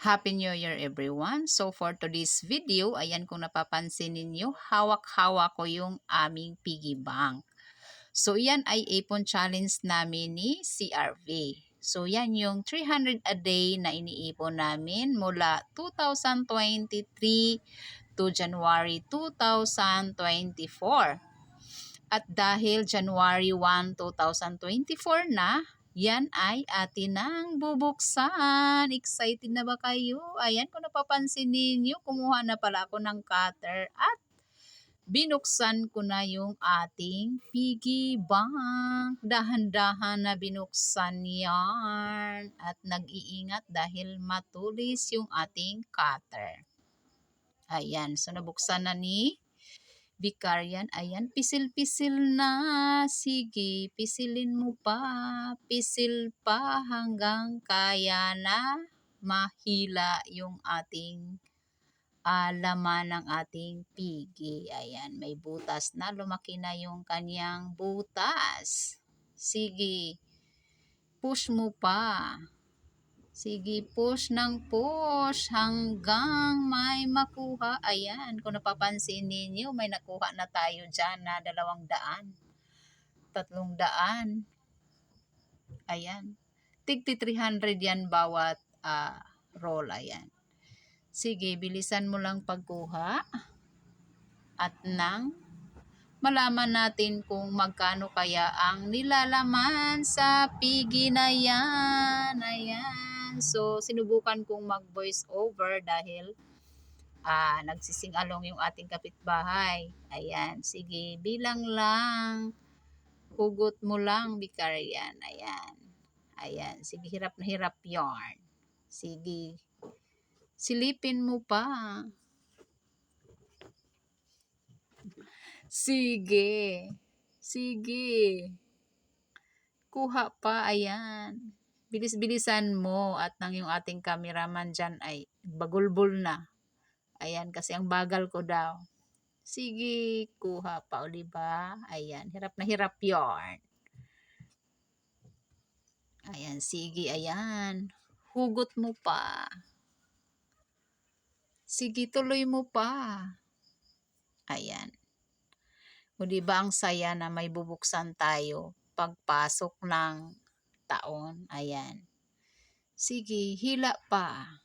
Happy New Year everyone! So for today's video, ayan kung napapansin ninyo, hawak-hawak ko yung aming piggy bank. So yan ay ipon challenge namin ni CRV. So yan yung 300 a day na iniipon namin mula 2023 to January 2024. At dahil January 1, 2024 na, yan ay atin nang bubuksan. Excited na ba kayo? Ayan, kung napapansin ninyo, kumuha na pala ako ng cutter at binuksan ko na yung ating piggy bank. Dahan-dahan na binuksan yan. At nag-iingat dahil matulis yung ating cutter. Ayan, so nabuksan na ni Vicarian. Ayan, pisil-pisil na. Sige, pisilin mo pa. Pisil pa hanggang kaya na mahila yung ating uh, laman ng ating pigi. Ayan, may butas na. Lumaki na yung kanyang butas. Sige, push mo pa. Sige, push ng push hanggang may makuha. Ayan, kung napapansin ninyo, may nakuha na tayo dyan na dalawang daan. Tatlong daan. Ayan. Tigti 300 yan bawat uh, roll. Ayan. Sige, bilisan mo lang pagkuha. At nang malaman natin kung magkano kaya ang nilalaman sa pigi na yan. Ayan. So, sinubukan kong mag-voice over dahil uh, nagsising along yung ating kapitbahay. Ayan, sige, bilang lang. Hugot mo lang, Bicarian. Ayan. Ayan, sige, hirap na hirap yarn. Sige, silipin mo pa. Sige. Sige. Kuha pa, ayan bilis-bilisan mo at nang yung ating cameraman dyan ay bagulbol na. Ayan, kasi ang bagal ko daw. Sige, kuha pa, o diba? Ayan, hirap na hirap yarn. Ayan, sige, ayan. Hugot mo pa. Sige, tuloy mo pa. Ayan. O diba ang saya na may bubuksan tayo pagpasok ng taon. Ayan. Sige, hila pa.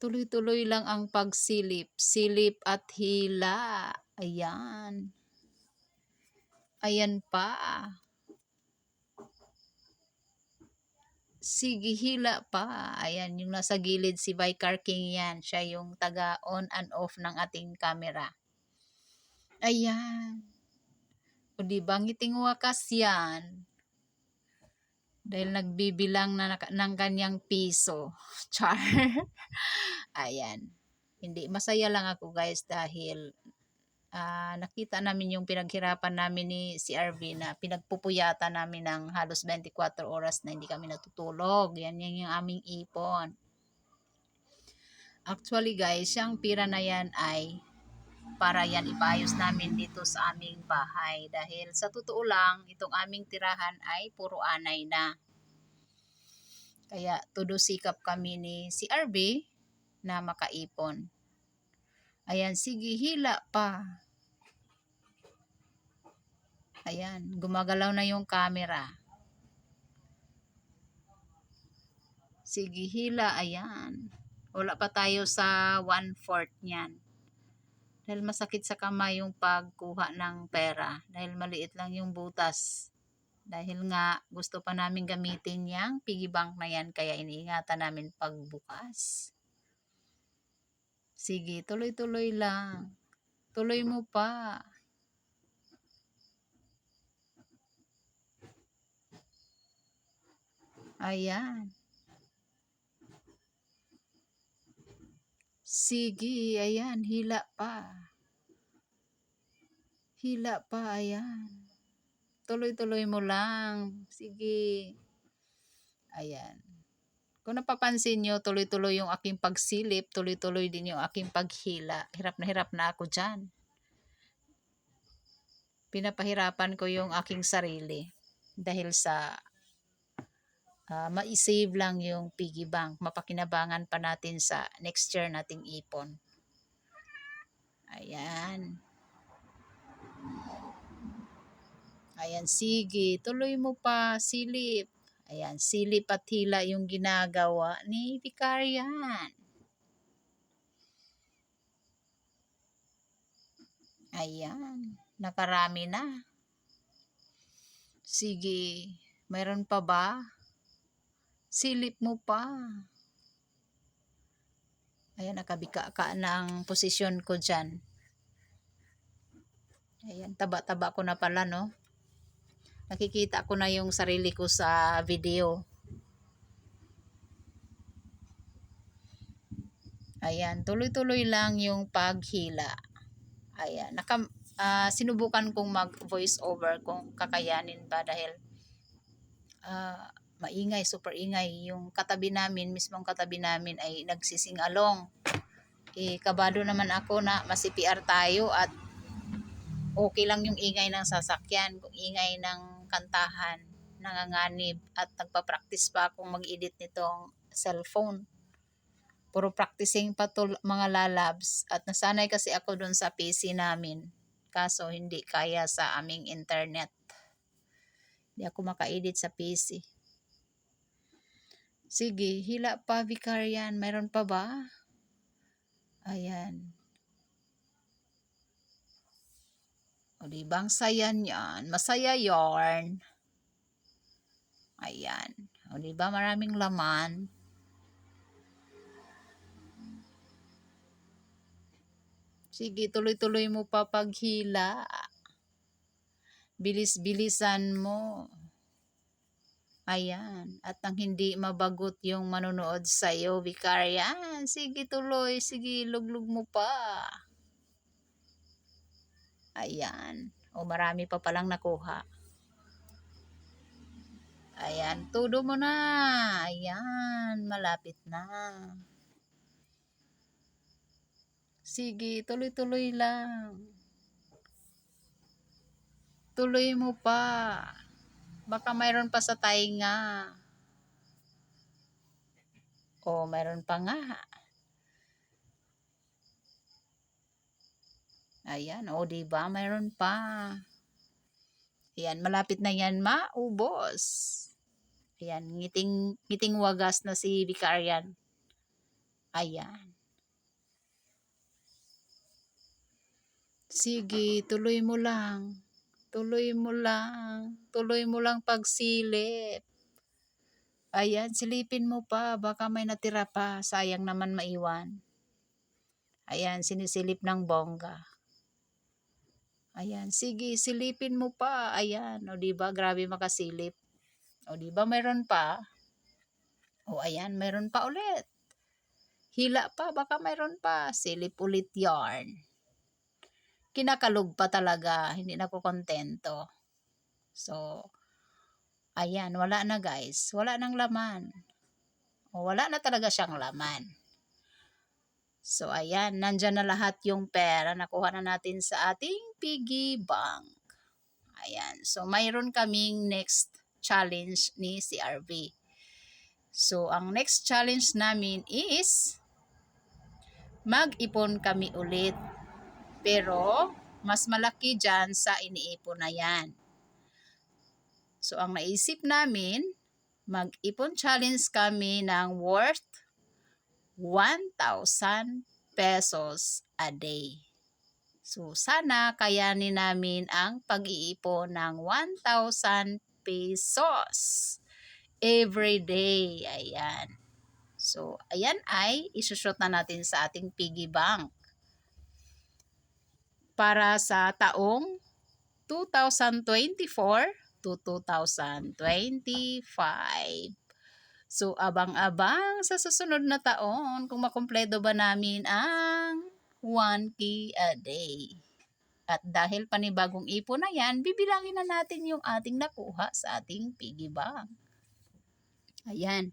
Tuloy-tuloy lang ang pagsilip. Silip at hila. Ayan. Ayan pa. Sige, hila pa. Ayan, yung nasa gilid si Vicar King yan. Siya yung taga on and off ng ating camera. Ayan. O di ba, ngiting wakas yan dahil nagbibilang na ng kanyang piso. Char. Ayan. Hindi, masaya lang ako guys dahil uh, nakita namin yung pinaghirapan namin ni si RV na pinagpupuyata namin ng halos 24 oras na hindi kami natutulog. Yan, yan yung aming ipon. Actually guys, yung pira na yan ay para yan ipayos namin dito sa aming bahay. Dahil sa totoo lang itong aming tirahan ay puro anay na. Kaya todo sikap kami ni si RB na makaipon. Ayan sige hila pa. Ayan gumagalaw na yung camera. Sige hila ayan. Wala pa tayo sa one-fourth niyan dahil masakit sa kamay yung pagkuha ng pera. Dahil maliit lang yung butas. Dahil nga gusto pa namin gamitin yung piggy bank na yan kaya iniingatan namin pagbukas. Sige tuloy tuloy lang. Tuloy mo pa. Ayan Sige, ayan, hila pa. Hila pa, ayan. Tuloy-tuloy mo lang. Sige. Ayan. Kung napapansin nyo, tuloy-tuloy yung aking pagsilip, tuloy-tuloy din yung aking paghila. Hirap na hirap na ako dyan. Pinapahirapan ko yung aking sarili dahil sa ah, ma-save lang yung piggy bank. Mapakinabangan pa natin sa next year nating ipon. Ayan. Ayan, sige. Tuloy mo pa, silip. Ayan, silip at hila yung ginagawa ni Vicarian. Ayan, nakarami na. Sige, mayroon pa ba? Silip mo pa. Ayan, nakabika ka ng posisyon ko dyan. Ayan, taba-taba ko na pala, no? Nakikita ko na yung sarili ko sa video. Ayan, tuloy-tuloy lang yung paghila. Ayan, naka, ah, sinubukan kong mag voice over kung kakayanin ba dahil ah, maingay, super ingay. Yung katabi namin, mismong katabi namin ay nagsising along. Eh, kabado naman ako na masipiar tayo at okay lang yung ingay ng sasakyan, kung ingay ng kantahan, nanganganib at nagpa-practice pa akong mag-edit nitong cellphone. Puro practicing pa to mga lalabs at nasanay kasi ako dun sa PC namin. Kaso hindi kaya sa aming internet. Hindi ako maka-edit sa PC. Sige, hila pa Vicarian. Mayroon pa ba? Ayan. O di ba ang saya niyan? Masaya yarn. Ayan. O di ba maraming laman? Sige, tuloy-tuloy mo pa paghila. Bilis-bilisan mo. Ayan. At nang hindi mabagot yung manonood sa'yo, Vicarian. Sige, tuloy. Sige, luglug mo pa. Ayan. O marami pa palang nakuha. Ayan. Tudo mo na. Ayan. Malapit na. Sige, tuloy-tuloy lang. Tuloy mo pa. Baka mayroon pa sa tainga. O, mayroon pa nga. Ayan, o, di ba? Mayroon pa. Ayan, malapit na yan maubos. Ayan, ngiting, ngiting wagas na si Vicarian. Ayan. Sige, tuloy mo lang. Tuloy mo lang. Tuloy mo lang pagsilip. Ayan, silipin mo pa. Baka may natira pa. Sayang naman maiwan. Ayan, sinisilip ng bongga. Ayan, sige, silipin mo pa. Ayan, o di ba grabe makasilip. O di ba mayroon pa? O ayan, mayroon pa ulit. Hila pa, baka mayroon pa. Silip ulit yarn kinakalog pa talaga. Hindi na ako kontento. So, ayan, wala na guys. Wala nang laman. O, wala na talaga siyang laman. So, ayan, nandyan na lahat yung pera. Nakuha na natin sa ating piggy bank. Ayan. So, mayroon kaming next challenge ni CRV. So, ang next challenge namin is mag-ipon kami ulit pero, mas malaki dyan sa iniipon na yan. So, ang naisip namin, mag-ipon challenge kami ng worth 1,000 pesos a day. So, sana kayanin namin ang pag-iipon ng 1,000 pesos every day. Ayan. So, ayan ay isushoot na natin sa ating piggy bank para sa taong 2024 to 2025. So, abang-abang sa susunod na taon kung makumpleto ba namin ang 1K a day. At dahil panibagong ipon na yan, bibilangin na natin yung ating nakuha sa ating piggy bank. Ayan.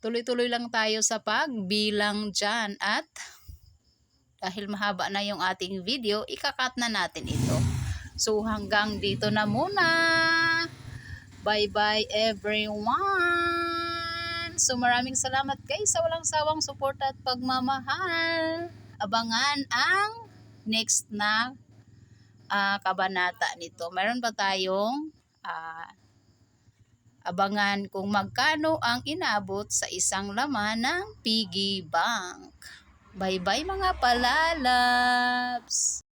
Tuloy-tuloy lang tayo sa pagbilang dyan at dahil mahaba na yung ating video, ikakat na natin ito. So hanggang dito na muna. Bye-bye everyone! So maraming salamat guys sa walang sawang suporta at pagmamahal. Abangan ang next na ah, kabanata nito. Meron pa tayong ah, abangan kung magkano ang inabot sa isang laman ng piggy bank. Bye-bye mga palalabs!